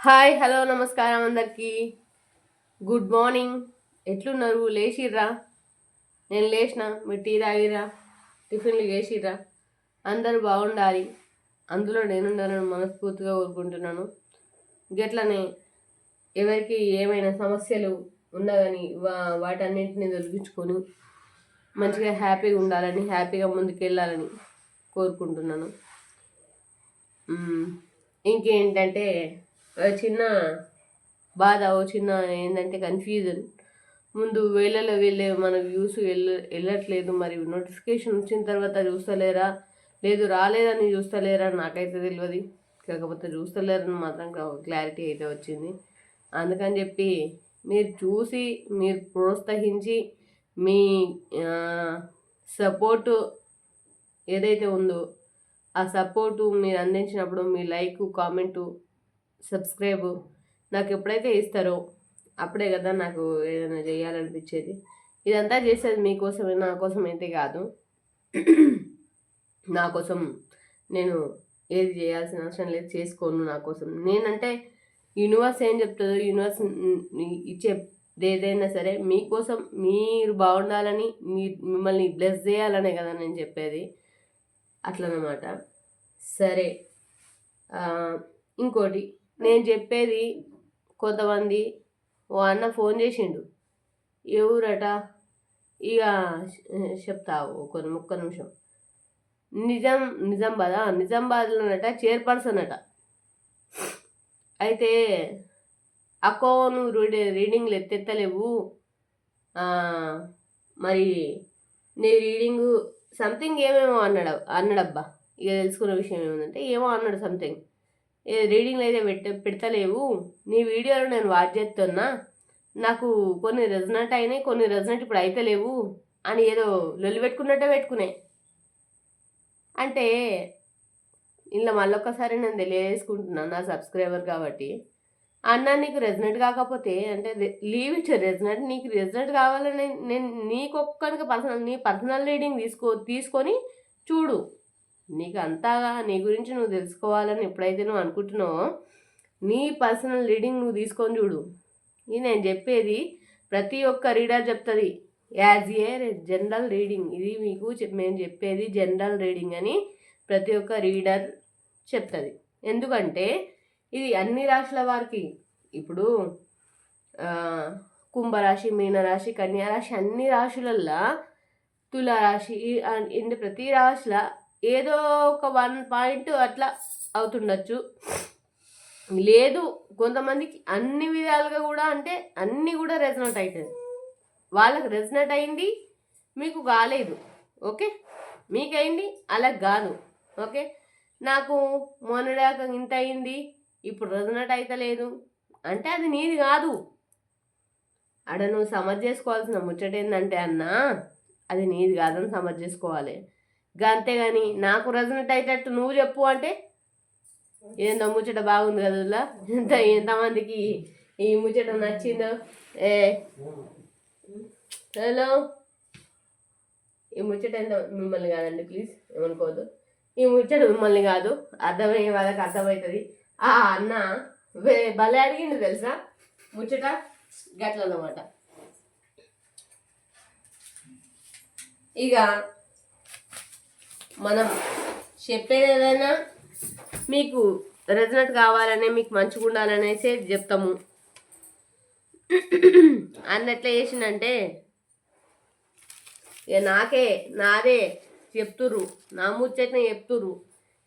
Hi hello నమస్కారం అందరికీ. Good morning. ఎట్లున్నారు? లేచిర్రా? నేను లేచిన మీరు టీ తాగిర్రా? టిఫిన్లు చేసిర్రా? అందరూ బాగుండాలి. అందులో నేనుండాలని మనస్ఫూర్తిగా కోరుకుంటున్నాను. గట్లనే ఎవరికి ఏమైనా సమస్యలు ఉన్నా కానీ వా వాటన్నింటిని తొలగించుకొని మంచిగా హ్యాపీగా ఉండాలని హ్యాపీగా ముందుకెళ్ళాలని కోరుకుంటున్నాను. ఇంకేంటంటే చిన్న బాధ ఓ చిన్న ఏంటంటే కన్ఫ్యూజన్ ముందు వేళలో వెళ్ళే మన వ్యూస్ వెళ్ళ వెళ్ళట్లేదు. మరి నోటిఫికేషన్ వచ్చిన తర్వాత చూస్తలేరా? లేదు రాలేదని చూస్తలేరా? నాకైతే తెలియదు కాకపోతే చూస్తలేరని మాత్రం క్లారిటీ అయితే వచ్చింది. అందుకని చెప్పి మీరు చూసి మీరు ప్రోత్సహించి మీ సపోర్టు ఏదైతే ఉందో ఆ సపోర్టు మీరు అందించినప్పుడు మీ లైక్ కామెంటు సబ్స్క్రైబ్ నాకు ఎప్పుడైతే ఇస్తారో అప్పుడే కదా నాకు ఏదైనా చేయాలనిపించేది. ఇదంతా చేసేది మీకోసమే నా కోసం అయితే కాదు. నా కోసం నేను ఏది చేయాల్సిన అవసరం లేదు చేసుకోను నా కోసం. నేనంటే యూనివర్స్ ఏం చెప్తుందో యూనివర్స్ ఇచ్చే ఏదైనా సరే మీకోసం మీరు బాగుండాలని మీ మిమ్మల్ని బ్లెస్ చేయాలనే కదా నేను చెప్పేది. అట్లనమాట. సరే. ఇంకోటి. నేను చెప్పేది కొంతమంది ఓ అన్న ఫోన్ చేసిండు. ఎవరట? ఇక చెప్తావు కొన్ని ముక్క నిమిషం. నిజాం నిజామాబాద్ ఆ, నిజామాబాద్లోనట చైర్పర్సన్ అట అయితే అక్కో నువ్వు రీడి రీడింగ్లు ఎత్తెత్తలేవు. మరి నీ రీడింగు సంథింగ్ ఏమేమో అన్నాడు అన్నాడబ్బా. ఇక తెలుసుకున్న విషయం ఏముందంటే ఏమో అన్నాడు సంథింగ్. రీడింగ్లు అయితే పెట్ట పెడతలేవు. నీ వీడియోలో నేను వాచ్ చేస్తున్నా నాకు కొన్ని రెజనెంట్ అయినాయి కొన్ని రెజనెంట్ ఇప్పుడు అయితే లేవు అని ఏదో లొల్లి పెట్టుకున్నట్టే పెట్టుకునే. అంటే ఇలా మళ్ళొక్కసారి నేను తెలియజేసుకుంటున్నాను నా సబ్స్క్రైబర్ కాబట్టి. అన్న నీకు రెజనెంట్ కాకపోతే అంటే లీవ్ ఇచ్చారు రెజనెంట్ నీకు రెజనెంట్ కావాలని నేను నీకొక్కడికి పర్సనల్ నీ పర్సనల్ రీడింగ్ తీసుకో తీసుకొని చూడు. నీకు అంతాగా నీ గురించి నువ్వు తెలుసుకోవాలని ఎప్పుడైతే నువ్వు అనుకుంటున్నావో నీ పర్సనల్ రీడింగ్ నువ్వు తీసుకొని చూడు. ఇది నేను చెప్పేది ప్రతి ఒక్క రీడర్ చెప్తుంది యాజ్ ఏ జనరల్ రీడింగ్. ఇది మీకు మేము చెప్పేది జనరల్ రీడింగ్ అని ప్రతి ఒక్క రీడర్ చెప్తుంది. ఎందుకంటే ఇది అన్ని రాశుల వారికి. ఇప్పుడు కుంభరాశి మీనరాశి కన్యారాశి అన్ని రాశులల్లో తులారాశి ఈ- ప్రతి రాశిలో ఏదో ఒక వన్ పాయింట్ అట్లా అవుతుండొచ్చు. లేదు కొంతమందికి అన్ని విధాలుగా కూడా అంటే అన్నీ కూడా రెజనెంట్ అవుతుంది వాళ్ళకి రెజనెంట్ అయింది మీకు కాలేదు. ఓకే? మీకైంది అలా కాదు. ఓకే? నాకు మొన్నడాక ఇంత అయింది ఇప్పుడు రెజనెంట్ అవుతలేదు అంటే అది నీది కాదు. ఆడ నువ్వు సమర్ చేసుకోవాల్సిన ముచ్చట ఏంటంటే అన్నా అది నీది కాదని సమర్ చేసుకోవాలి. అంతేగాని నాకు రెజనెట్ అయ్యేటట్టు నువ్వు చెప్పు అంటే ఏందో ముచ్చట బాగుంది కదా ఎంత ఎంతమందికి ఈ ముచ్చట నచ్చిందో? ఏ హలో? ఈ ముచ్చట ఎంత మిమ్మల్ని కాదండి ప్లీజ్ ఏమనుకోవద్దు. ఈ ముచ్చట మిమ్మల్ని కాదు అర్థమయ్యే వాళ్ళకి అర్థమవుతుంది. ఆ అన్న వే- భలే అడిగిండు తెలుసా? ముచ్చట గట్ల అన్నమాట ఇక మనం చెప్పేది ఏదైనా మీకు రెజనెట్ కావాలనే మీకు మంచిగా ఉండాలనేసే చెప్తాము. అన్నట్లే చేసిందంటే ఇక నాకే నాదే చెప్తుర్రు. నా ముచ్చట్నే చెప్తుర్రు.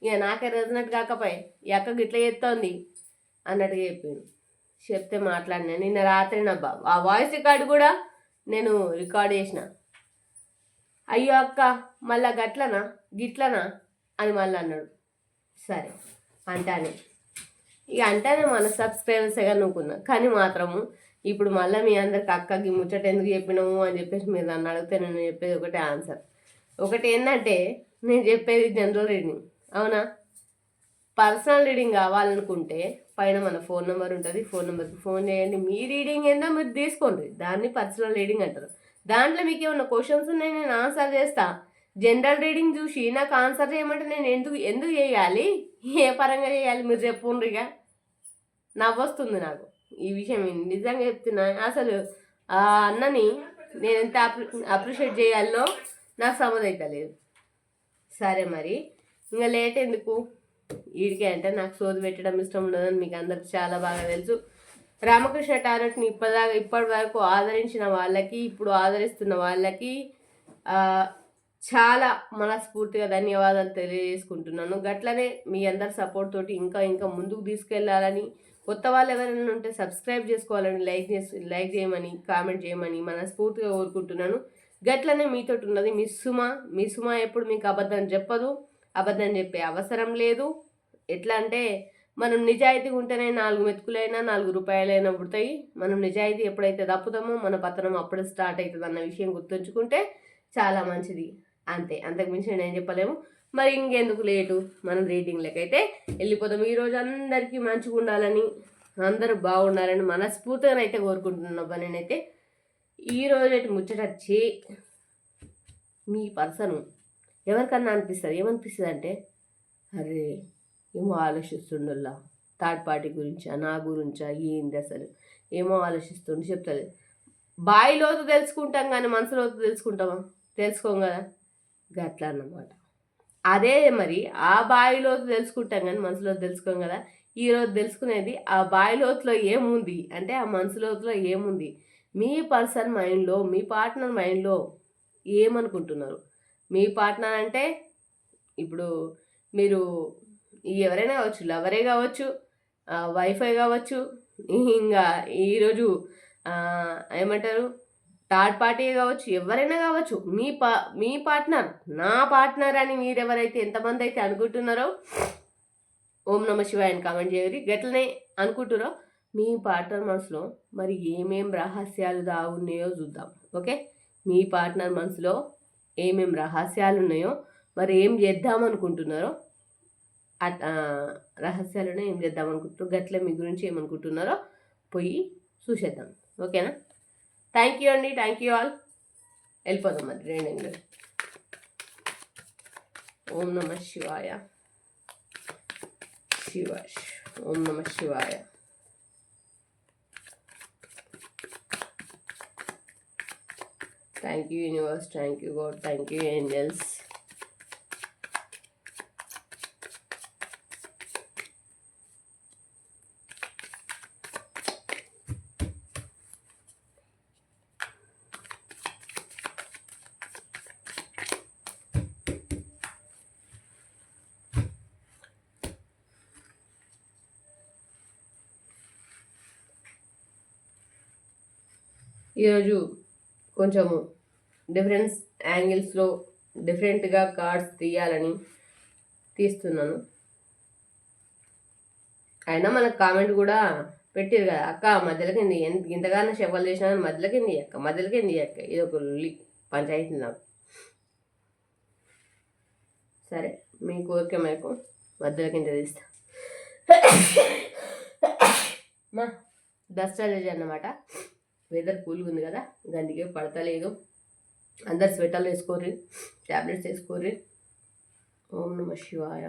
ఇక నాకే రెజనెట్ కాకపోయి ఈ ఇట్లా గిట్ల చెప్తోంది అన్నట్టుగా చెప్పాను చెప్తే మాట్లాడినా. నిన్న రాత్రి నా ఆ వాయిస్ రికార్డు కూడా నేను రికార్డ్ చేసిన. అయ్యో అక్క మళ్ళా గట్లనా? గిట్లనా? అని మళ్ళీ అన్నాడు. సరే అంటానే. ఇక అంటానే మన సబ్స్క్రైబర్స్గా అనుకున్నా కానీ మాత్రము ఇప్పుడు మళ్ళీ మీ అందరికి అక్కకి ముచ్చట ఎందుకు చెప్పినాము అని చెప్పేసి మీరు నన్ను అడిగితే నేను చెప్పేది ఒకటే ఆన్సర్. ఒకటి ఏంటంటే నేను చెప్పేది జనరల్ రీడింగ్. అవునా? పర్సనల్ రీడింగ్ కావాలనుకుంటే పైన మన ఫోన్ నెంబర్ ఉంటుంది. ఫోన్ నెంబర్కి ఫోన్ చేయండి. మీ రీడింగ్ ఏందో మీరు తీసుకోండి. దాన్ని పర్సనల్ రీడింగ్ అంటారు. దాంట్లో మీకు ఏమైనా క్వశ్చన్స్ ఉన్నాయి? నేను ఆన్సర్ చేస్తా. జనరల్ రీడింగ్ చూసి నాకు ఆన్సర్ చేయమంటే నేను ఎందుకు ఎందుకు చేయాలి? ఏ పరంగా చేయాలి? మీరు చెప్పుండ్రు ఇక. నవ్వొస్తుంది నాకు. ఈ విషయం నిజంగా చెప్తున్నా. అసలు ఆ అన్నని నేను ఎంత అప్రిషియేట్ చేయాలనో నాకు సమదైతలేదు సరే మరి. ఇంకా లేట్ ఎందుకు? వీడికే అంటే నాకు సోది పెట్టడం ఇష్టం ఉండదని మీకు అందరికి చాలా బాగా తెలుసు. రామకృష్ణ టారెట్ని ఇప్పటిదాకా ఇప్పటి వరకు ఆదరించిన వాళ్ళకి ఇప్పుడు ఆదరిస్తున్న వాళ్ళకి చాలా మనస్ఫూర్తిగా ధన్యవాదాలు తెలియజేసుకుంటున్నాను. గట్లనే మీ అందరి సపోర్ట్ తోటి ఇంకా ఇంకా ముందుకు తీసుకెళ్ళాలని కొత్త వాళ్ళు ఎవరైనా ఉంటే సబ్స్క్రైబ్ చేసుకోవాలని లైక్ చేసి లైక్ చేయమని కామెంట్ చేయమని మనస్ఫూర్తిగా కోరుకుంటున్నాను. గట్లనే మీతో ఉన్నది మీ సుమ. మీ సుమ ఎప్పుడు మీకు అబద్ధం చెప్పదు. అబద్ధం చెప్పే అవసరం లేదు. ఎట్లా అంటే మనం నిజాయితీగా ఉంటేనే నాలుగు మెతుకులైనా నాలుగు రూపాయలైనా పుడతాయి. మనం నిజాయితీ ఎప్పుడైతే తప్పుతామో మన పతనం అప్పుడే స్టార్ట్ అవుతుంది అన్న విషయం గుర్తుంచుకుంటే చాలా మంచిది. అంతే. అంతకు మించి నేను చెప్పలేము. మరి ఇంకెందుకు లేటు? మనం రీడింగ్ అయితే వెళ్ళిపోతాం ఈరోజు అందరికీ మంచిగా ఉండాలని అందరూ బాగుండాలని మనస్ఫూర్తిగా అయితే కోరుకుంటున్నాబ్బా నేనైతే. ఈరోజు అయితే ముచ్చటచ్చి మీ పర్సన్ ఎవరికన్నా అనిపిస్తుంది? ఏమనిపిస్తుంది అంటే అరే ఏమో ఆలోచిస్తుండల్లా? థర్డ్ పార్టీ గురించా? నా గురించా? ఏంది అసలు? ఏమో ఆలోచిస్తుండే చెప్తుంది బాయిలోతు తెలుసుకుంటాం కానీ మనసులోతు తెలుసుకుంటామా? తెలుసుకోం కదా? గట్లా అన్నమాట. అదే మరి ఆ బాయిలోతు తెలుసుకుంటాం కానీ మనసులో తెలుసుకోం కదా? ఈరోజు తెలుసుకునేది ఆ బాయిలోతులో ఏముంది? అంటే ఆ మనసులోతులో ఏముంది? మీ పర్సన్ మైండ్లో మీ పార్ట్నర్ మైండ్లో ఏమనుకుంటున్నారు? మీ పార్ట్నర్ అంటే ఇప్పుడు మీరు ఎవరైనా కావచ్చు లవరే కావచ్చు వైఫై కావచ్చు ఇంకా ఈరోజు ఏమంటారు థర్డ్ పార్టీ కావచ్చు ఎవరైనా కావచ్చు మీ పా మీ పార్ట్నర్ నా పార్ట్నర్ అని మీరు ఎవరైతే ఎంతమంది అయితే అనుకుంటున్నారో ఓం నమ శివాయ అని కామెంట్ చేయరు గట్లనే అనుకుంటున్నారో మీ పార్ట్నర్ మనసులో మరి ఏమేం రహస్యాలు దాగున్నాయో చూద్దాం ఓకే? మీ పార్ట్నర్ మనసులో ఏమేం రహస్యాలు ఉన్నాయో మరి ఏం చేద్దాం అనుకుంటున్నారో రహస్యాలను ఏం చేద్దాం అనుకుంటున్నారు గట్ల మీ గురించి ఏమనుకుంటున్నారో పోయి చూసేద్దాం. ఓకేనా? థ్యాంక్ యూ అండి. థ్యాంక్ యూ ఆల్ వెళ్ళిపోదాం మరి. రెండు ఓం నమ శివాయ. శివ ఓం నమ శివాయ. Thank you universe thank you God thank you angels ఈరోజు కొంచెము డిఫరెన్స్ యాంగిల్స్లో డిఫరెంట్గా కార్డ్స్ తీయాలని తీస్తున్నాను. అయినా మనకు కామెంట్ కూడా పెట్టారు కదా అక్క మధ్యలోకింది ఎంత ఇంతగానో షెఫల్ చేసినా మధ్యలోకింది అక్క మధ్యలోకింది అక్క ఇది ఒక పంచాయతీ నాకు. సరే మీ కోరిక మేరకు మధ్యలో కింద తీస్తా. మా డస్ట్ అన్నమాట. వెదర్ కూల్గా ఉంది కదా గందికే పడతలేదు. అందరు స్వెటర్లు వేసుకోర్రి ట్యాబ్లెట్స్ వేసుకోర్రి. ఓం నమ శివాయ.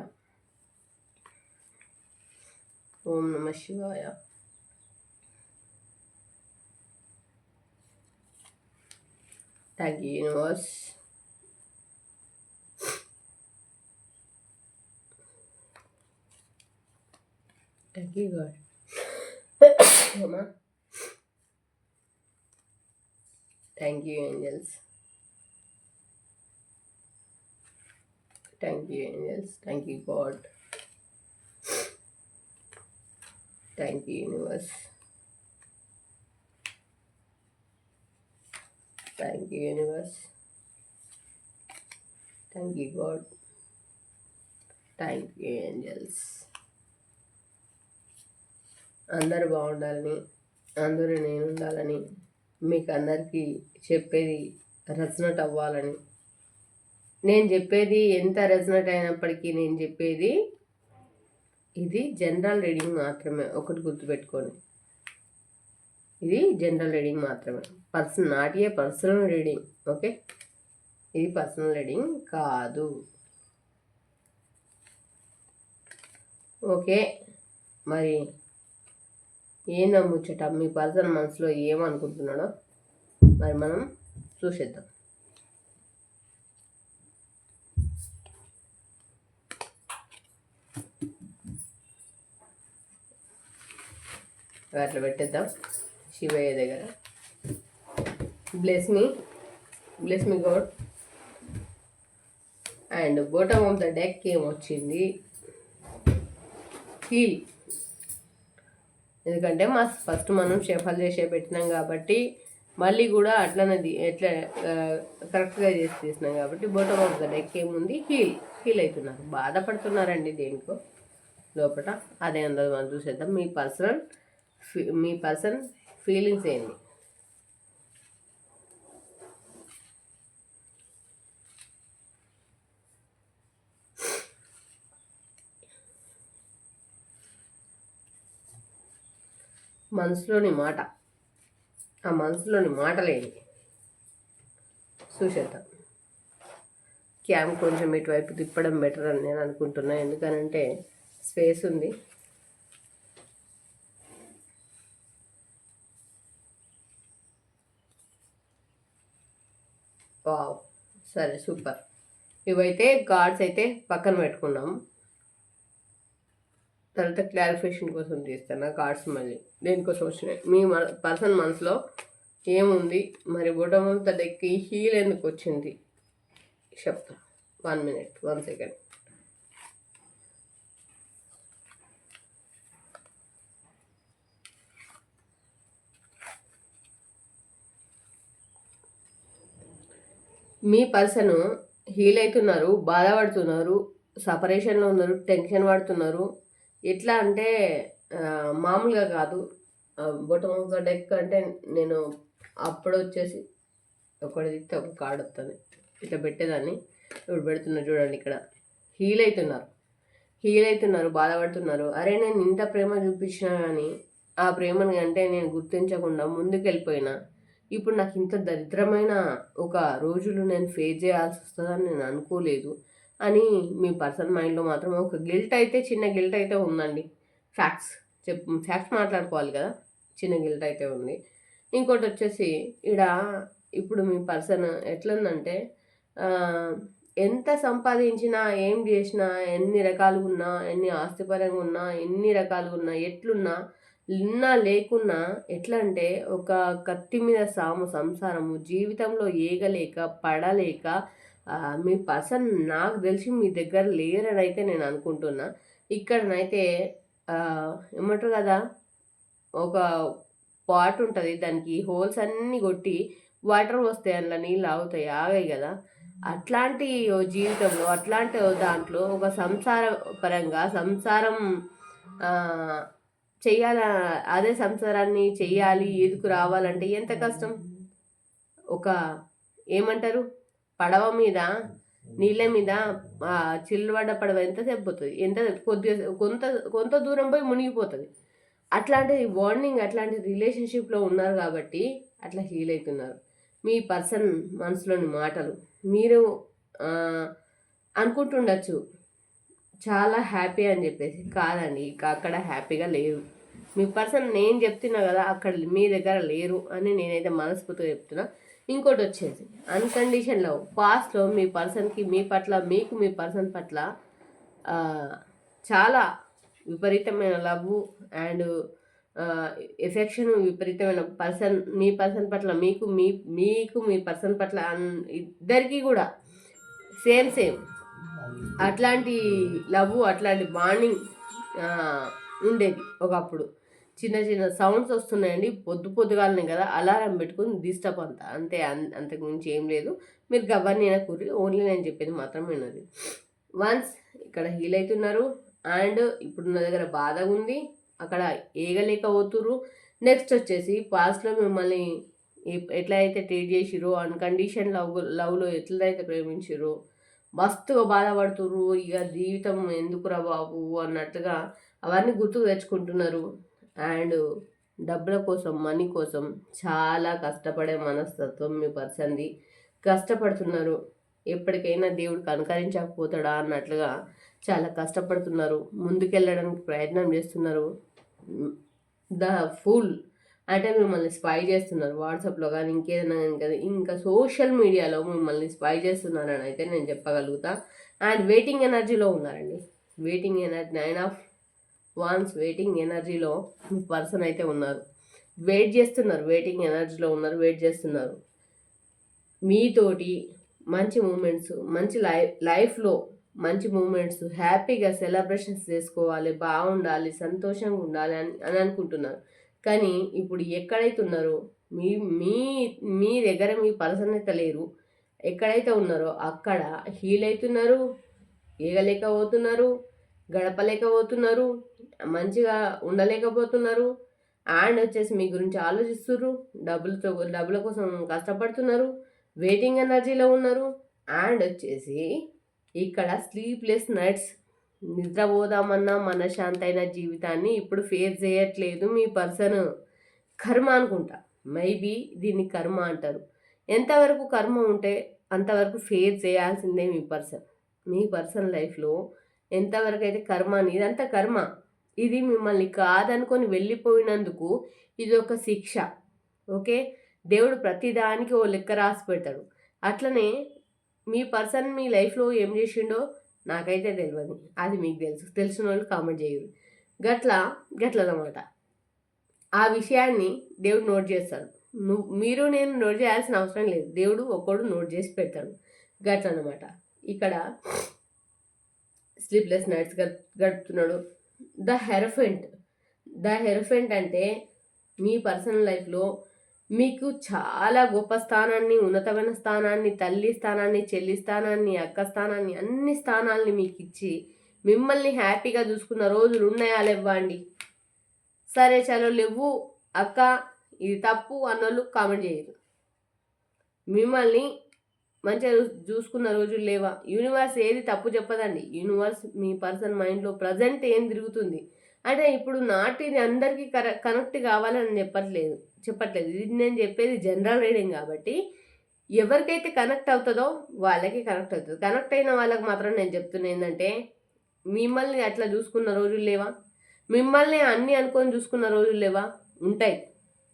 ఓం నమ శివాయ. Thank you universe thank you God అమ్మా thank you angels thank you angels thank you God thank you universe thank you universe thank you God thank you angels అందరూ బాగుండాలని అందరూ నేను ఉండాలని మీకు అందరికీ చెప్పేది రెజనట్ అవ్వాలని. నేను చెప్పేది ఎంత రెజనట్ అయినప్పటికీ నేను చెప్పేది ఇది జనరల్ రీడింగ్ మాత్రమే. ఒకటి గుర్తుపెట్టుకోండి. ఇది జనరల్ రీడింగ్ మాత్రమే. Person not a personal reading okay? ఇది పర్సనల్ రీడింగ్ కాదు. ఓకే? మరి ఏం నమ్ముచ్చట మీ పర్సన్ మనసులో ఏమనుకుంటున్నాడో మరి మనం చూసేద్దాం. అట్లా పెట్టేద్దాం శివయ్య దగ్గర. Bless me bless me God and bottom of the deck ఏమొచ్చింది? హీల్ ఎందుకంటే మా ఫస్ట్ మనం షఫల్ చేసే పెట్టినాం కాబట్టి మళ్ళీ కూడా అట్లనేది ఎట్లా కరెక్ట్గా చేసి తీసినాం కాబట్టి బోటమ్ ఆఫ్ ద డెక్ ఏముంది? హీల్ హీల్ అవుతున్నారు. బాధపడుతున్నారండి దేనికో లోపల అదే అందరూ మనం చూసేద్దాం. మీ పర్సనల్ మీ పర్సన్ ఫీలింగ్స్ ఏంటి? మనసులోని మాట. ఆ మనసులోని మాటలేంటి చూసేద్దాం క్యామ్ కొంచెం ఇటువైపు తిప్పడం బెటర్ అని నేను అనుకుంటున్నా. ఎందుకనంటే స్పేస్ ఉంది. వావ్ సరే సూపర్. ఇవైతే కార్డ్స్ అయితే పక్కన పెట్టుకున్నాం. తర్వాత క్లారిఫికేషన్ కోసం తీస్తాను కార్డ్స్ మళ్ళీ. దేనికోసం వచ్చినాయి? మీ మన పర్సన్ మనసులో ఏముంది? మరి బుటమంత డెక్కి హీల్ ఎందుకు వచ్చింది? చెప్తా. వన్ మినిట్ వన్ సెకండ్ మీ పర్సన్ హీల్ అవుతున్నారు బాధపడుతున్నారు సపరేషన్లో ఉన్నారు టెన్షన్ పడుతున్నారు ఎట్లా అంటే మామూలుగా కాదు. బొటమ్ ఆఫ్ ద డెక్ అంటే నేను అప్పుడు వచ్చేసి ఒకటి తిస్తే ఒక కార్డు వస్తుంది ఇట్లా పెట్టేదాన్ని. ఇప్పుడు పెడుతున్నారు చూడండి ఇక్కడ. హీల్ అవుతున్నారు హీల్ అవుతున్నారు బాధపడుతున్నారు. అరే నేను ఇంత ప్రేమ చూపించినా కానీ ఆ ప్రేమని అంటే నేను గుర్తించకుండా ముందుకు వెళ్ళిపోయినా ఇప్పుడు నాకు ఇంత దరిద్రమైన ఒక రోజులు నేను ఫేస్ చేయాల్సి వస్తుందని నేను అనుకోలేదు. అని మీ పర్సన్ మైండ్లో మాత్రం ఒక గిల్ట్ అయితే చిన్న గిల్ట్ అయితే ఉందండి. ఫ్యాక్ట్స్ చెప్ ఫ్యాక్ట్స్ మాట్లాడుకోవాలి కదా చిన్న గిల్ట్ అయితే ఉంది. ఇంకోటి వచ్చేసి ఇక్కడ ఇప్పుడు మీ పర్సన్ ఎట్లుందంటే ఎంత సంపాదించినా ఏం చేసినా ఎన్ని రకాలుగా ఉన్నా ఎన్ని ఆస్తిపరంగా ఉన్నా ఎన్ని రకాలుగా ఉన్నా ఎట్లున్నా ఉన్నా లేకున్నా ఎట్లా అంటే ఒక కత్తి మీద సాము సంసారము జీవితంలో ఏగలేక పడలేక మీ పర్సన్ నాకు తెలిసి మీ దగ్గర లేరని అయితే నేను అనుకుంటున్నా. ఇక్కడనైతే ఏమంటారు కదా ఒక పాట్ ఉంటుంది. దానికి హోల్స్ అన్నీ కొట్టి వాటర్ వస్తాయి అందులో నీళ్ళు ఆగుతాయి ఆగాయి కదా. అట్లాంటి జీవితంలో అట్లాంటి దాంట్లో ఒక సంసార పరంగా సంసారం చెయ్యాల అదే సంసారాన్ని చెయ్యాలి ఎదుకు రావాలంటే ఎంత కష్టం? ఒక ఏమంటారు? పడవ మీద నీళ్ళ మీద చిల్లుబడ్డ పడవ ఎంతసేపు పోతుంది? ఎంత కొద్దిగా కొంత కొంత దూరం పోయి మునిగిపోతుంది. అట్లాంటి బాండింగ్ అట్లాంటి రిలేషన్షిప్లో ఉన్నారు కాబట్టి అట్లా హీల్ అవుతున్నారు మీ పర్సన్ మనసులోని మాటలు మీరు అనుకుంటుండొచ్చు. చాలా హ్యాపీ అని చెప్పేసి. కాదండి ఇక అక్కడ హ్యాపీగా లేరు. మీ పర్సన్ నేను చెప్తున్నా కదా అక్కడ మీ దగ్గర లేరు అని నేనైతే మనస్ఫూర్తిగా చెప్తున్నా. ఇంకోటి వచ్చేసి అన్కండిషన్ లవ్ పాస్ట్లో మీ పర్సన్కి మీ పట్ల మీకు మీ పర్సన్ పట్ల చాలా విపరీతమైన లవ్ అండ్ ఎఫెక్షన్ విపరీతమైన పర్సన్ మీ పర్సన్ పట్ల మీకు మీ మీకు మీ పర్సన్ పట్ల అన్- ఇద్దరికీ కూడా సేమ్ సేమ్ అట్లాంటి లవ్ అట్లాంటి బాండింగ్ ఉండేది ఒకప్పుడు. చిన్న చిన్న సౌండ్స్ వస్తున్నాయండి. పొద్దు పొద్దుగాలనే కదా అలారం పెట్టుకుని డిస్టర్బ్ అంత. అంతే అన్- అంతకు మించి ఏం లేదు. మీరు గవర్నీ కూర్రి ఓన్లీ నేను చెప్పేది మాత్రం విన్నది వన్స్ ఇక్కడ హీల్ అవుతున్నారు. అండ్ ఇప్పుడు నా దగ్గర బాధగా ఉంది. అక్కడ ఏగలేకపోతురు నెక్స్ట్ వచ్చేసి పాస్ట్లో మిమ్మల్ని ఎట్లా అయితే ట్రీట్ చేసిరో అన్కండిషన్ లవ్ లవ్లో ఎట్లయితే ప్రేమించిరో మస్తుగా బాధపడుతుర్రు. ఇక జీవితం ఎందుకురా బాబు అన్నట్టుగా అవన్నీ గుర్తుకు తెచ్చుకుంటున్నారు. అండ్ డబ్బుల కోసం మనీ కోసం చాలా కష్టపడే మనస్తత్వం మీ పర్సన్ది కష్టపడుతున్నారు. ఎప్పటికైనా దేవుడు కనుకరించకపోతాడా అన్నట్లుగా చాలా కష్టపడుతున్నారు. ముందుకెళ్ళడానికి ప్రయత్నం చేస్తున్నారు. ద ఫుల్ అంటే మిమ్మల్ని స్పై చేస్తున్నారు. వాట్సాప్లో కానీ ఇంకేదైనా కానీ ఇంకా సోషల్ మీడియాలో మిమ్మల్ని స్పై చేస్తున్నారని అయితే నేను చెప్పగలుగుతా. అండ్ వెయిటింగ్ ఎనర్జీలో ఉన్నారండి. Waiting energy nine of wands waiting ఎనర్జీలో పర్సన్ అయితే ఉన్నారు. వెయిట్ చేస్తున్నారు వెయిటింగ్ ఎనర్జీలో ఉన్నారు వెయిట్ చేస్తున్నారు. మీతోటి మంచి మూమెంట్స్ మంచి లైఫ్ లైఫ్లో మంచి మూమెంట్స్ హ్యాపీగా సెలబ్రేషన్స్ చేసుకోవాలి బాగుండాలి సంతోషంగా ఉండాలి అని అని అనుకుంటున్నారు. కానీ ఇప్పుడు ఎక్కడైతే ఉన్నారో మీ మీ మీ దగ్గర మీ పర్సన్ అయితే లేరు. ఎక్కడైతే ఉన్నారో అక్కడ హీల్ అవుతున్నారు ఏగలేకపోతున్నారు గడపలేకపోతున్నారు మంచిగా ఉండలేకపోతున్నారు. అండ్ వచ్చేసి మీ గురించి ఆలోచిస్తున్నారు డబ్బులతో డబ్బుల కోసం కష్టపడుతున్నారు వెయిటింగ్ ఎనర్జీలో ఉన్నారు. అండ్ వచ్చేసి ఇక్కడ స్లీప్లెస్ నైట్స్ నిద్రపోదామన్నా మనశాంతైన జీవితాన్ని ఇప్పుడు ఫేస్ చేయట్లేదు మీ పర్సన్. కర్మ అనుకుంటా. మేబీ దీన్ని కర్మ అంటారు. ఎంతవరకు కర్మ ఉంటే అంతవరకు ఫేస్ చేయాల్సిందే మీ పర్సన్. మీ పర్సన్ లైఫ్లో ఎంతవరకు అయితే కర్మ అని ఇదంతా కర్మ. ఇది మిమ్మల్ని కాదనుకొని వెళ్ళిపోయినందుకు ఇది ఒక శిక్ష. ఓకే? దేవుడు ప్రతిదానికి ఓ లెక్క రాసి పెడతాడు. అట్లనే మీ పర్సన్ మీ లైఫ్లో ఏం చేసిండో నాకైతే తెలియదు అది మీకు తెలుసు. తెలిసిన వాళ్ళు కామెంట్ చేయరు. గట్ల గట్లనమాట. ఆ విషయాన్ని దేవుడు నోట్ చేస్తాడు. నువ్వు మీరు నేను నోట్ చేయాల్సిన అవసరం లేదు. దేవుడు ఒక్కడు నోట్ చేసి పెడతాడు. గట్లనమాట. ఇక్కడ స్లీప్లెస్ నైట్స్ గడుపుతున్నాడు. ద హెరఫెంట్ ద హెరఫెంట్ అంటే మీ పర్సనల్ లైఫ్లో మీకు చాలా గొప్ప స్థానాన్ని ఉన్నతమైన స్థానాన్ని తల్లి స్థానాన్ని చెల్లి స్థానాన్ని అక్క స్థానాన్ని అన్ని స్థానాల్ని మీకు ఇచ్చి మిమ్మల్ని హ్యాపీగా చూసుకున్న రోజులు ఉన్నాయా లేవ్వండి సరే చలో లేవు అక్క ఇది తప్పు అన్నోళ్ళు కామెంట్ చేయరు. మిమ్మల్ని మంచిగా చూసుకున్న రోజులు లేవా? యూనివర్స్ ఏది తప్పు చెప్పదండి. యూనివర్స్ మీ పర్సన్ మైండ్లో ప్రజెంట్ ఏం తిరుగుతుంది? అంటే ఇప్పుడు నాటిది అందరికీ కర కనెక్ట్ కావాలని చెప్పట్లేదు చెప్పట్లేదు. ఇది నేను చెప్పేది జనరల్ రీడింగ్ కాబట్టి ఎవరికైతే కనెక్ట్ అవుతుందో వాళ్ళకి కనెక్ట్ అవుతుంది. కనెక్ట్ అయిన వాళ్ళకి మాత్రం నేను చెప్తున్నా ఏంటంటే మిమ్మల్ని అట్లా చూసుకున్న రోజులు లేవా? మిమ్మల్ని అన్నీ అనుకొని చూసుకున్న రోజులు లేవా? ఉంటాయి.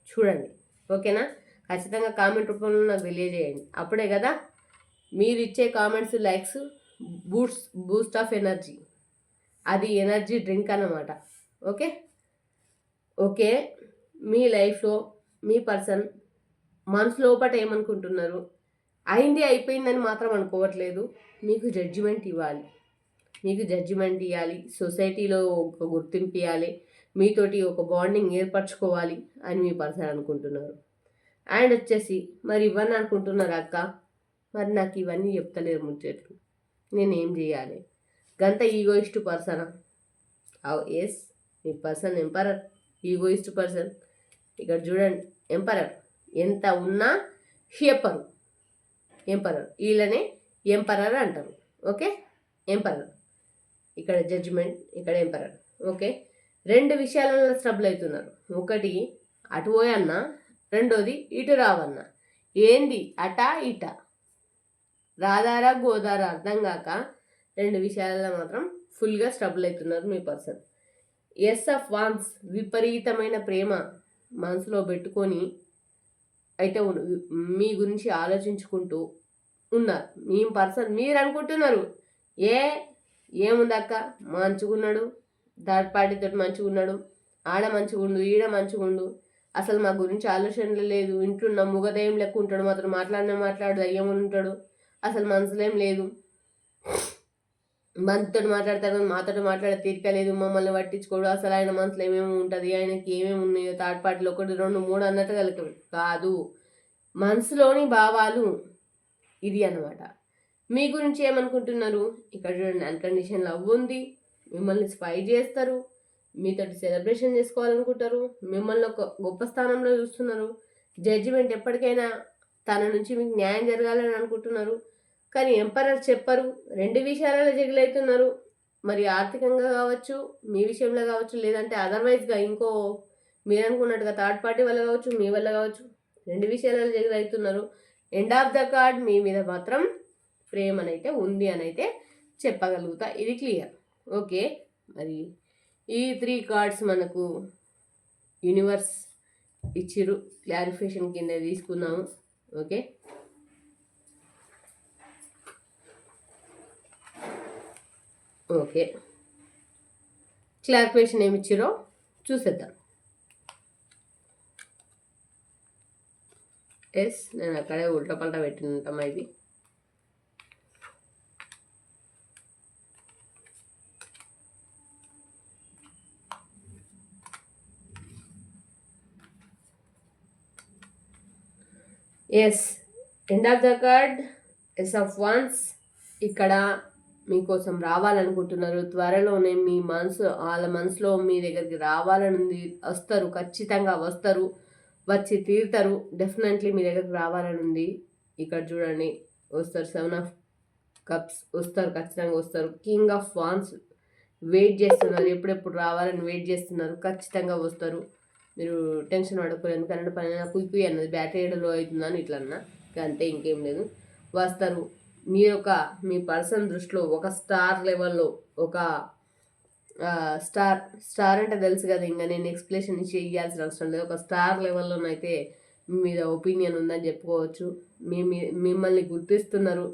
చూడండి. ఓకేనా? ఖచ్చితంగా కామెంట్ రూపంలో నాకు తెలియజేయండి. అప్పుడే కదా మీరిచ్చే comments likes boots boost of energy. అది ఎనర్జీ డ్రింక్ అన్నమాట. ఓకే? ఓకే. మీ లైఫ్లో మీ పర్సన్ మనసు లోపట ఏమనుకుంటున్నారు? అయింది అయిపోయిందని మాత్రం అనుకోవట్లేదు. మీకు జడ్జిమెంట్ ఇవ్వాలి. మీకు జడ్జిమెంట్ ఇవ్వాలి. సొసైటీలో ఒక గుర్తింపు ఇవ్వాలి. మీతోటి ఒక బాండింగ్ ఏర్పరచుకోవాలి అని మీ పర్సన్ అనుకుంటున్నారు. అండ్ వచ్చేసి మరి ఇవ్వని అనుకుంటున్నారు అక్క? మరి నాకు ఇవన్నీ చెప్తలేరు ముచ్చట్లు. నేనేం చేయాలి? గంత ఈగోయిస్ట్ పర్సనా ఎస్ మీ పర్సన్ ఎంపరర్ ఈగోయిస్ట్ పర్సన్ ఇక్కడ చూడండి ఎంపరర్ ఎంత ఉన్నా చెప్పరు. ఎంపరర్ వీళ్ళనే ఎంపరర్ అంటారు. ఓకే? ఎంపరర్ ఇక్కడ జడ్జిమెంట్ ఇక్కడ ఎంపరర్ ఓకే? రెండు విషయాలలో స్ట్రబుల్ అవుతున్నారు. ఒకటి అటు పోయన్నా. రెండోది ఇటు రావన్న. ఏంది? అట ఇట. రాధారా గోదారా అర్థం కాక రెండు విషయాలలో మాత్రం ఫుల్గా స్ట్రబుల్ అవుతున్నారు మీ పర్సన్ ఎస్ ఆఫ్ వాన్స్ విపరీతమైన ప్రేమ మనసులో పెట్టుకొని అయితే మీ గురించి ఆలోచించుకుంటూ ఉన్నారు. మీ పర్సన్ మీరు అనుకుంటున్నారు ఏ ఏముందక్క మంచుకున్నాడు థర్డ్ పార్టీతో మంచిగున్నాడు ఆడ మంచిగుండు ఈడ మంచిగుండు అసలు మా గురించి ఆలోచనలు లేదు ఇంట్లో ముగదయం లెక్క ఉంటాడు మాత్రం మాట్లాడిన మాట్లాడు దయ్యం ఉంటాడు అసలు మనసులేం లేదు. మనతో మాట్లాడతాడు మాతో మాట్లాడే తీరిక లేదు. మమ్మల్ని పట్టించుకోడు. అసలు ఆయన మనసులో ఏమేమి ఉంటుంది ఆయనకి ఏమేమి ఉన్నాయో థర్డ్ పార్టీలో ఒకటి రెండు మూడు అన్నట్టు కలిగి కాదు. మనసులోని భావాలు ఇది అనమాట మీ గురించి ఏమనుకుంటున్నారు? ఇక్కడ చూడండి అన్కండిషన్ లవ్ ఉంది. మిమ్మల్ని స్పై చేస్తారు. మీతోటి సెలబ్రేషన్ చేసుకోవాలనుకుంటారు. మిమ్మల్ని ఒక గొప్ప స్థానంలో చూస్తున్నారు. జడ్జిమెంట్ ఎప్పటికైనా తన నుంచి మీకు న్యాయం జరగాలని అనుకుంటున్నారు. కానీ ఎంపరర్ చెప్పరు. రెండు విషయాలలో జగిలవుతున్నారు మరి ఆర్థికంగా కావచ్చు మీ విషయంలో కావచ్చు లేదంటే అదర్వైజ్గా ఇంకో మీరు అనుకున్నట్టుగా థర్డ్ పార్టీ వల్ల కావచ్చు మీ వల్ల కావచ్చు రెండు విషయాలలో జగిలవుతున్నారు ఎండ్ ఆఫ్ ద కార్డ్ మీ మీద మాత్రం ప్రేమ అయితే ఉంది అని అయితే చెప్పగలుగుతా. ఇది క్లియర్ ఓకే మరి ఈ త్రీ కార్డ్స్ మనకు యూనివర్స్ ఇచ్చిర్రు. క్లారిఫికేషన్ కింద తీసుకున్నాము. ఓకే? ఓకే. క్లారిఫికేషన్ ఏమి ఇచ్చిరో చూసేద్దాం. ఎస్ నేను అక్కడే ఉల్టా పల్టా పెట్టిన ఇది yes end of the card ace of wands ఇక్కడ మీకోసం రావాలనుకుంటున్నారు. త్వరలోనే మీ మనసు వాళ్ళ మనసులో మీ దగ్గరికి రావాలని వస్తారు ఖచ్చితంగా వస్తారు. వచ్చి తీరుతారు. డెఫినెట్లీ మీ దగ్గరికి రావాలని ఉంది ఇక్కడ చూడండి. వస్తారు సెవెన్ ఆఫ్ కప్స్ వస్తారు ఖచ్చితంగా వస్తారు. కింగ్ ఆఫ్ వాన్స్ వెయిట్ చేస్తున్నారు. ఎప్పుడెప్పుడు రావాలని వెయిట్ చేస్తున్నారు. ఖచ్చితంగా వస్తారు. మీరు టెన్షన్ పడకూడదు కరెంట్ పని కుయి అన్నది. బ్యాటరీ లో అవుతుందని ఇట్లా అన్నా. అంతే ఇంకేం లేదు. వస్తారు. మీరు ఒక మీ పర్సన్ దృష్టిలో ఒక స్టార్ లెవెల్లో ఒక స్టార్ స్టార్ అంటే తెలుసు కదా ఇంకా నేను ఎక్స్ప్లెనేషన్ చేయాల్సిన అవసరం లేదు. ఒక స్టార్ లెవెల్లోనైతే మీ మీద ఒపీనియన్ ఉందని చెప్పుకోవచ్చు. మీ మిమ్మల్ని గుర్తిస్తున్నారు.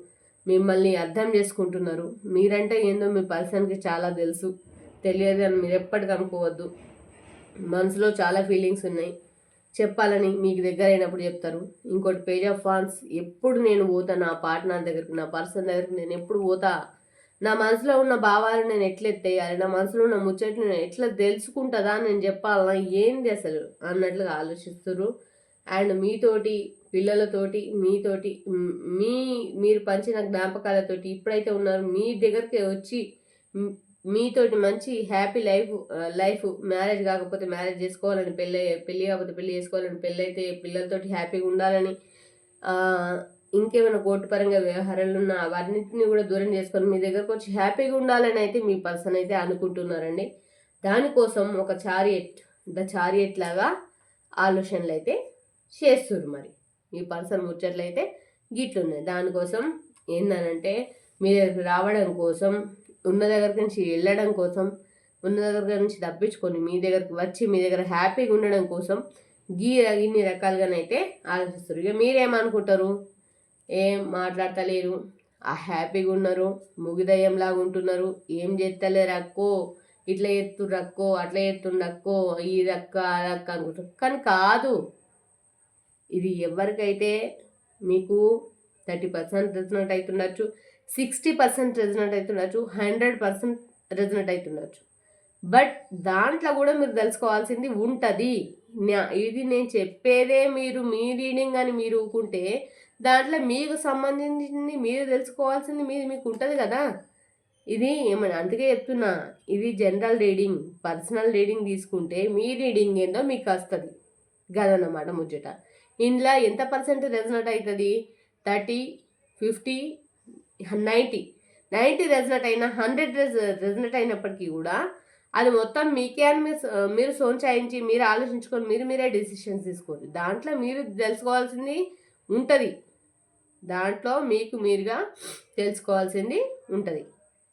మిమ్మల్ని అర్థం చేసుకుంటున్నారు. మీరంటే ఏందో మీ పర్సన్కి చాలా తెలుసు. తెలియదు అని మీరు ఎప్పటికీ అనుకోవద్దు. మనసులో చాలా ఫీలింగ్స్ ఉన్నాయి. చెప్పాలని మీకు దగ్గర అయినప్పుడు చెప్తారు. ఇంకోటి పేజ్ ఆఫ్ ఫాన్స్ ఎప్పుడు నేను పోతా నా పార్ట్నర్ దగ్గరికి నా పర్సన్ దగ్గరికి నేను ఎప్పుడు పోతా? నా మనసులో ఉన్న భావాలు నేను ఎట్లా ఎత్తేయాలి? నా మనసులో ఉన్న ముచ్చట్లు నేను ఎట్లా తెలుసుకుంటుందా నేను చెప్పాలన్నా ఏంది అసలు అన్నట్లుగా ఆలోచిస్తారు అండ్ మీతోటి పిల్లలతోటి మీతోటి మీ మీరు పంచిన జ్ఞాపకాలతోటి ఇప్పుడైతే ఉన్నారు మీ దగ్గరికి వచ్చి మీతోటి మంచి హ్యాపీ లైఫ్ లైఫ్ మ్యారేజ్ కాకపోతే మ్యారేజ్ చేసుకోవాలని పెళ్ళి పెళ్ళి కాకపోతే పెళ్ళి చేసుకోవాలని పెళ్ళి అయితే పిల్లలతోటి హ్యాపీగా ఉండాలని ఇంకేమైనా కోర్టు పరంగా వ్యవహారాలు ఉన్నా అవన్నింటినీ కూడా దూరం చేసుకొని మీ దగ్గరకు వచ్చి హ్యాపీగా ఉండాలని అయితే మీ పర్సన్ అయితే అనుకుంటున్నారండి. దానికోసం ఒక చారియట్ ద చారియట్ లాగా ఆలోచనలు అయితే చేస్తున్నారు మరి. మీ పర్సన్ ముచ్చట్లయితే గిట్లున్నాయి. దానికోసం ఏందనంటే మీ దగ్గరికి రావడం కోసం ఉన్న దగ్గర నుంచి వెళ్ళడం కోసం ఉన్న దగ్గర నుంచి తప్పించుకొని మీ దగ్గరకు వచ్చి మీ దగ్గర హ్యాపీగా ఉండడం కోసం గీ ఇన్ని రకాలుగానైతే ఆలోచిస్తారు. ఇక మీరేమనుకుంటారు? ఏం మాట్లాడతలేరు? ఆ హ్యాపీగా ఉన్నారు ముగిదయ్యంలాగా ఉంటున్నారు ఏం చేస్తలేరు అక్కో ఇట్లా ఎత్తుర్రు అక్కో అట్లా ఎత్తుండక్కో ఇది అక్క రక్క అనుకుంటారు. కానీ కాదు ఇది ఎవరికైతే మీకు థర్టీ పర్సెంట్ రెజనెట్ అవుతుండొచ్చు సిక్స్టీ పర్సెంట్ రెజనెట్ అవుతుండొచ్చు హండ్రెడ్ పర్సెంట్ రెజనెట్ అవుతుండొచ్చు బట్ దాంట్లో కూడా మీరు తెలుసుకోవాల్సింది ఉంటుంది. ఇది నేను చెప్పేదే మీరు మీ రీడింగ్ అని మీరు ఊకుంటే దాంట్లో మీకు సంబంధించింది మీరు తెలుసుకోవాల్సింది మీరు మీకు ఉంటుంది కదా. ఇది ఏమన్నా అందుకే చెప్తున్నా ఇది జనరల్ రీడింగ్ పర్సనల్ రీడింగ్ తీసుకుంటే మీ రీడింగ్ ఏందో మీకు వస్తుంది. గదన్నమాట ముచ్చట. ఇందులో ఎంత పర్సెంట్ రెజనెట్ అవుతుంది thirty fifty ninety. Ninety resonate అయినా హండ్రెడ్ రెజనెట్ అయినప్పటికీ కూడా అది మొత్తం మీకే అని మీరు మీరు సోంచాయించి మీరు ఆలోచించుకొని మీరు మీరే డెసిషన్స్ తీసుకోండి. దాంట్లో మీరు తెలుసుకోవాల్సింది ఉంటుంది. దాంట్లో మీకు మీరుగా తెలుసుకోవాల్సింది ఉంటుంది.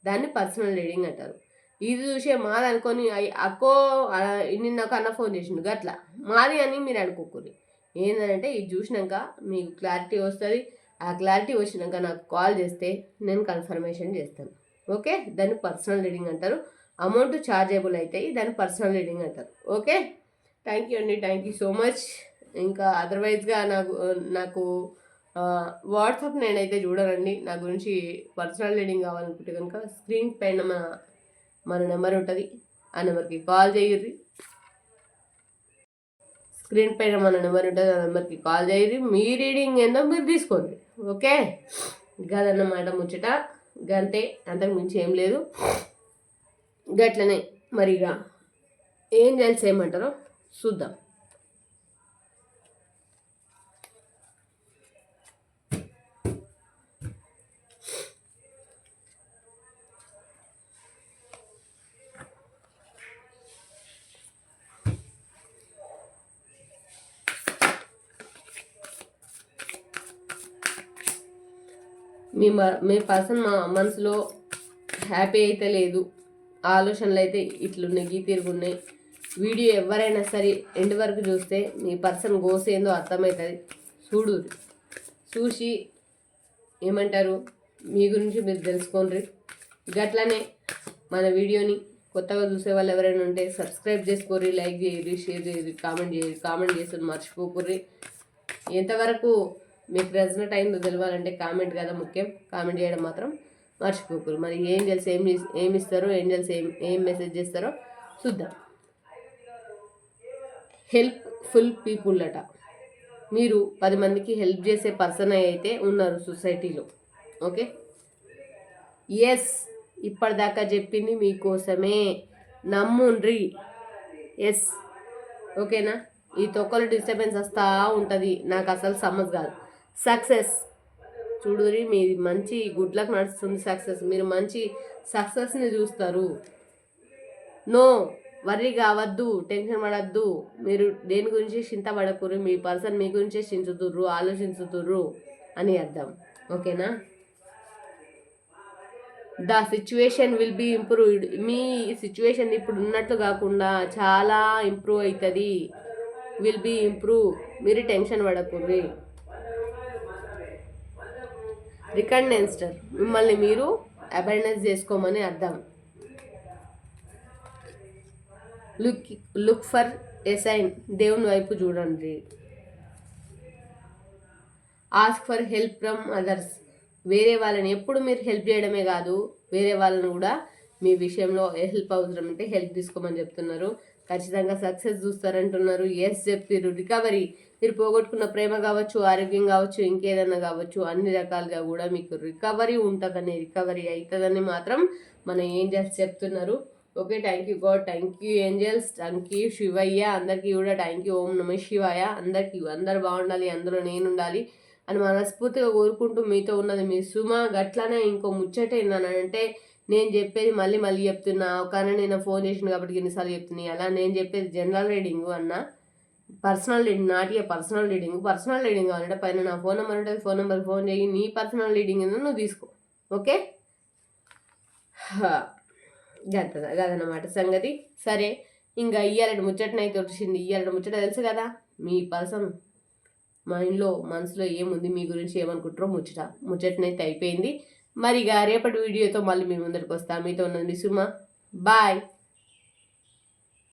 దాన్ని పర్సనల్ రీడింగ్ అంటారు. ఇది చూసే మాది అనుకొని అక్కో నిన్న ఒక అన్న ఫోన్ చేసిండు గట్లా. మాది అని మీరు అనుకోకూడదు ఏంటంటే ఇది చూసినాక మీకు క్లారిటీ వస్తుంది. ఆ క్లారిటీ వచ్చినాక నాకు కాల్ చేస్తే నేను కన్ఫర్మేషన్ చేస్తాను. ఓకే? దాన్ని పర్సనల్ రీడింగ్ అంటారు. అమౌంట్ ఛార్జేబుల్ అవుతాయి దాన్ని పర్సనల్ రీడింగ్ అంటారు. ఓకే? థ్యాంక్ యూ అండి. Thank you so much. ఇంకా అదర్వైజ్గా నాకు నాకు వాట్సాప్ నేనైతే చూడనండి. నా గురించి పర్సనల్ రీడింగ్ కావాలనుకుంటే కనుక స్క్రీన్ పైన మన మన నెంబర్ ఉంటుంది. ఆ నెంబర్కి కాల్ చేయర్రి. స్క్రీన్ పైన మన నెంబర్ ఉంటుంది. ఆ నెంబర్కి కాల్ చేయరు మీ రీడింగ్ ఏందో మీరు తీసుకోండి. ఓకే? గదన్నమాట ముచ్చట. గంతే అంతకు మించి ఏం లేదు. గట్లనే మరిగా. ఏం చేయాల్సి చూద్దాం. మీ మీ పర్సన్ మా మనసులో హ్యాపీ అయితే లేదు ఆలోచనలు అయితే ఇట్లున్నాయి గీ తిరుగున్నాయి. వీడియో ఎవరైనా సరే ఎండ్ వరకు చూస్తే మీ పర్సన్ గోస్ ఏందో అర్థమవుతుంది. చూడు చూసి ఏమంటారు? మీ గురించి మీరు తెలుసుకోండి. గట్లనే మన వీడియోని కొత్తగా చూసే వాళ్ళు ఎవరైనా ఉంటే సబ్స్క్రైబ్ చేసుకోర్రి లైక్ చేయరు షేర్ చేయరు కామెంట్ చేయరు కామెంట్ చేసి మర్చిపోకుర్రి. ఎంతవరకు మీకు రెజనెట్ అయిందో తెలియాలంటే కామెంట్ కదా ముఖ్యం. కామెంట్ చేయడం మాత్రం మర్చిపోకూరు మరి ఏంజల్స్ ఏం ఏమి ఇస్తారో ఏంజల్స్ ఏం ఏం మెసేజ్ చేస్తారో చూద్దాం. హెల్ప్ఫుల్ పీపుల్ అట మీరు పది మందికి హెల్ప్ చేసే పర్సన్ అయితే ఉన్నారు సొసైటీలో. ఓకే? ఎస్ ఇప్పటిదాకా చెప్పింది మీకోసమే. నమ్ముండ్రి. ఎస్ ఓకేనా? ఈ తొక్కలు డిస్టర్బెన్స్ వస్తూ ఉంటుంది. నాకు అసలు సమజ్ కాదు. సక్సెస్. చూడురి మీది మంచి గుడ్ లక్ నడుస్తుంది సక్సెస్. మీరు మంచి సక్సెస్ని చూస్తారు. నో వర్రీ కావద్దు టెన్షన్ పడద్దు. మీరు దేని గురించి చింత పడకూరు మీ పర్సన్ మీ గురించే చించుతుర్రు ఆలోచించుతుర్రు అని అర్థం. ఓకేనా? The situation will be improved. Me situation ఇప్పుడు ఉన్నట్లు కాకుండా చాలా ఇంప్రూవ్ అవుతుంది విల్ బీ ఇంప్రూవ్. మీరు టెన్షన్ పడకూర్రి. రికండెన్స్టర్ మిమ్మల్ని మీరు అవేర్నెస్ చేసుకోమని అర్థం. Look look for a sign. దేవుని వైపు చూడండి. Ask for help from others. వేరే వాళ్ళని ఎప్పుడు మీరు హెల్ప్ చేయడమే కాదు వేరే వాళ్ళని కూడా మీ విషయంలో హెల్ప్ అవసరం అంటే హెల్ప్ తీసుకోమని చెప్తున్నారు. ఖచ్చితంగా సక్సెస్ చూస్తారంటున్నారు. ఎస్ చెప్తారు రికవరీ మీరు పోగొట్టుకున్న ప్రేమ కావచ్చు ఆరోగ్యం కావచ్చు ఇంకేదన్నా కావచ్చు అన్ని రకాలుగా కూడా మీకు రికవరీ ఉంటుందని రికవరీ అవుతుందని మాత్రం మన ఏంజల్స్ చెప్తున్నారు. Okay thank you God thank you angels thank you Shivayya అందరికీ కూడా థ్యాంక్ యూ ఓం నమ శివాయ అందరికీ అందరు బాగుండాలి అందులో నేను ఉండాలి అని మనస్ఫూర్తిగా కోరుకుంటూ మీతో ఉన్నది మీ సుమ. గట్లనే ఇంకో ముచ్చట ఏంటనంటే నేను చెప్పేది మళ్ళీ మళ్ళీ చెప్తున్నా. కానీ నేను ఫోన్ చేసిన కాబట్టి ఎన్నిసార్లు చెప్తున్నాయి అలా నేను చెప్పేది జనరల్ రీడింగ్ అన్నా. Personal reading not a personal reading personal reading కావాలంటే పైన నా ఫోన్ నెంబర్ ఉంటుంది ఫోన్ నెంబర్ ఫోన్ చేయి. నీ పర్సనల్ రీడింగ్ నువ్వు తీసుకో. ఓకే? గత గదనమాట సంగతి. సరే ఇంకా ఇయ్యాలంటే ముచ్చటనైతే వచ్చింది ఇయ్యాలంటే ముచ్చట తెలుసు కదా? మీ పర్సన్ మైండ్లో మనసులో ఏముంది? మీ గురించి ఏమనుకుంటారో ముచ్చట. ముచ్చటనైతే అయిపోయింది. మరి ఇక రేపటి వీడియోతో మళ్ళీ మీ ముందరికి వస్తాను మీతో ఉన్నది సుమ. బాయ్.